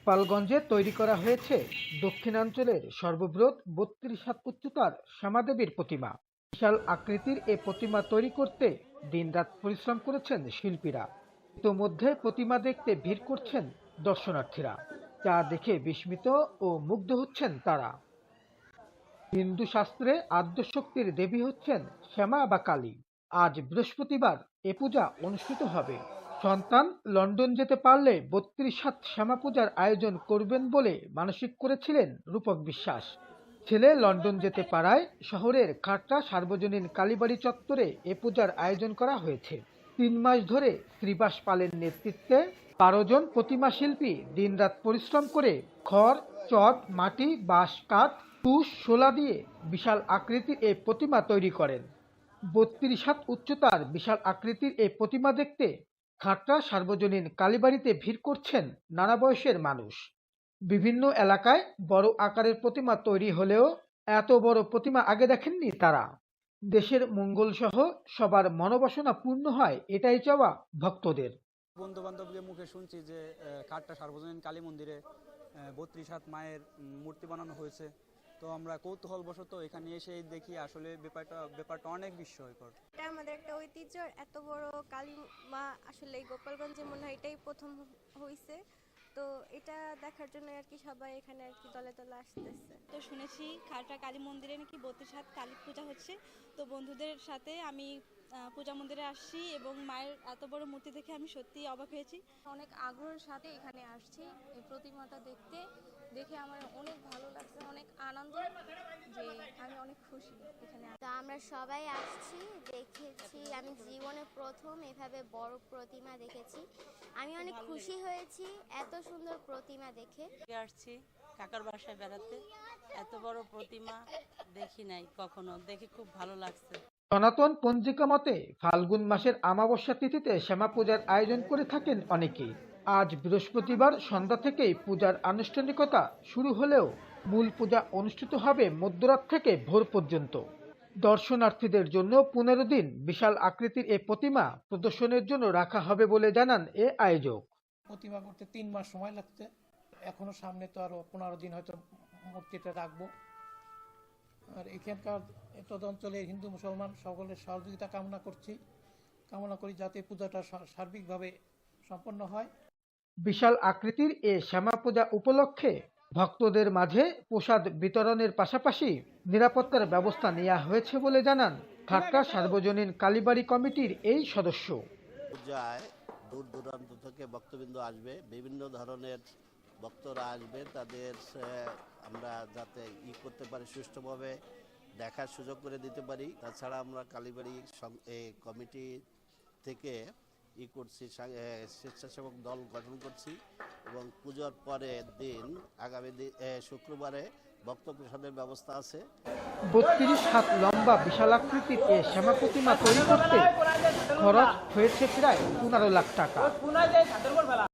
গোপালগঞ্জে তৈরি করা হয়েছে দক্ষিণাঞ্চলের সর্ববৃহৎ বত্রিশ হাত উচ্চতার শ্যামাদেবীর প্রতিমা। বিশাল আকৃতির এ প্রতিমা তৈরি করতে দিনরাত পরিশ্রম করেছেন শিল্পীরা। ইতোমধ্যে প্রতিমা দেখতে ভিড় করছেন দর্শনার্থীরা। যা দেখে বিস্মিত ও মুগ্ধ হচ্ছেন তারা। হিন্দু শাস্ত্রে আদ্যশক্তির দেবী হচ্ছেন শ্যামা বা কালী। আজ বৃহস্পতিবার এ পূজা অনুষ্ঠিত হবে। সন্তান লন্ডন যেতে পারলে বত্রিশ হাত শ্যামা পূজার আয়োজন করবেন বলে মানসিক করেছিলেন রূপক বিশ্বাস। ছেলে লন্ডন যেতে পারায় শহরের খাট্টা সার্বজনীন কালীবাড়ি চত্বরে এ পূজার আয়োজন করা হয়েছে। তিন মাস ধরে শ্রীবাস পালের নেতৃত্বে বারো জন প্রতিমা শিল্পী দিনরাত পরিশ্রম করে খড় চট মাটি, বাঁশ, কাঠ, তুষ, শোলা দিয়ে বিশাল আকৃতির এই প্রতিমা তৈরি করেন। বত্রিশ হাত উচ্চতার বিশাল আকৃতির এই প্রতিমা দেখতে খাট্টা সার্বজনীন কালীবাড়িতে ভিড় করছেন নানা বয়সের মানুষ। বিভিন্ন এলাকায় বড় আকারের প্রতিমা তৈরি হলেও এত বড় প্রতিমা আগে দেখেননি তারা। দেশের মঙ্গল সহ সবার মনোবাসনা পূর্ণ হয় এটাই চাওয়া ভক্তদের। বন্ধু বান্ধবদের মুখে শুনছি যে কাঠটা সার্বজনীন কালী মন্দিরে বত্রিশ হাত মায়ের মূর্তি বানানো হয়েছে। তো আমরা কৌতূহলবশত এখানে এসে দেখি আসলে ব্যাপারটা ব্যাপারটা অনেক বিস্ময়কর। এটা আমাদের একটা ঐতিহ্য, এত বড় কালী মা আসলে গোপালগঞ্জে মনে হয় এটাই প্রথম হয়েছে তো এটা দেখার জন্য আর কি সবাই এখানে আর কি দলে দলে আসতেছে। তো শুনেছি খালটা কালী মন্দিরে নাকি বত্রিশ হাত কালী পূজা হচ্ছে। তো বন্ধুদের সাথে আমি পূজা মন্দিরে আসছি এবং মায়ের এত বড় মূর্তি দেখে আমি সত্যি অবাক হয়েছি। অনেক আগ্রহের সাথে এখানে আসছি এই প্রতিমাটা দেখতে। দেখে আমার অনেক ভালো লাগছে অনেক আনন্দ যে আমি অনেক খুশি এখানে তো আমরা সবাই আসছি দেখেছি। আমি জীবনে প্রথম এভাবে বড় প্রতিমা দেখেছি। আমি অনেক খুশি হয়েছি এত সুন্দর প্রতিমা দেখে। আসছি কাকার বাসায় বেড়াতে। এত বড় প্রতিমা দেখি নাই কখনো দেখে খুব ভালো লাগছে। সনাতন পঞ্জিকা মতে ফাল্গুন মাসের আমাবস্যা তিথিতে শ্যামা পূজার আয়োজন করে থাকেন অনেকেই আজ বৃহস্পতিবার সন্ধ্যা থেকেই পূজার আনুষ্ঠানিকতা শুরু হলেও মূল পূজা অনুষ্ঠিত হবে মধ্যরাত থেকে ভোর পর্যন্ত। দর্শনার্থীদের জন্য পনেরো দিন বিশাল আকৃতির এ প্রতিমা প্রদর্শনের জন্য রাখা হবে বলে জানান এ আয়োজক। প্রতিমা করতে তিন মাস সময় লাগছে। এখনও সামনে তো আরও পনেরো দিন হয়তো মূর্তিটা রাখব। আর এখানকার এতদ অঞ্চলের হিন্দু মুসলমান সকলের সহযোগিতা কামনা করছি। কামনা করি যাতে পূজাটা সার্বিকভাবে সম্পন্ন হয়। বিশাল আকৃতির এ শ্যামা পূজা উপলক্ষে ভক্তদের মাঝে প্রসাদ বিতরণের পাশাপাশি নিরাপত্তার ব্যবস্থা নেওয়া হয়েছে বলে জানান ঠাট্টা সার্বজনীন কালীবাড়ি কমিটির এই সদস্য। দূর দূরান্ত থেকে ভক্তবৃন্দ আসবে, বিভিন্ন ধরনের ভক্তরা আসবে, তাদের আমরা যাতে ই করতে পারি, সুষ্ঠুভাবে দেখার সুযোগ করে দিতে পারি। তাছাড়া আমরা কালীবাড়ি কমিটি থেকে ই করছি স্বেচ্ছাসেবক দল গঠন করছি এবং পুজোর পরে দিন, আগামী শুক্রবারে ভক্ত প্রসাদের ব্যবস্থা আছে। বত্রিশ হাত লম্বা বিশাল আকৃতির এ শ্যামা প্রতিমা তৈরি করতে খরচ হয়েছে প্রায় পনেরো লাখ টাকা।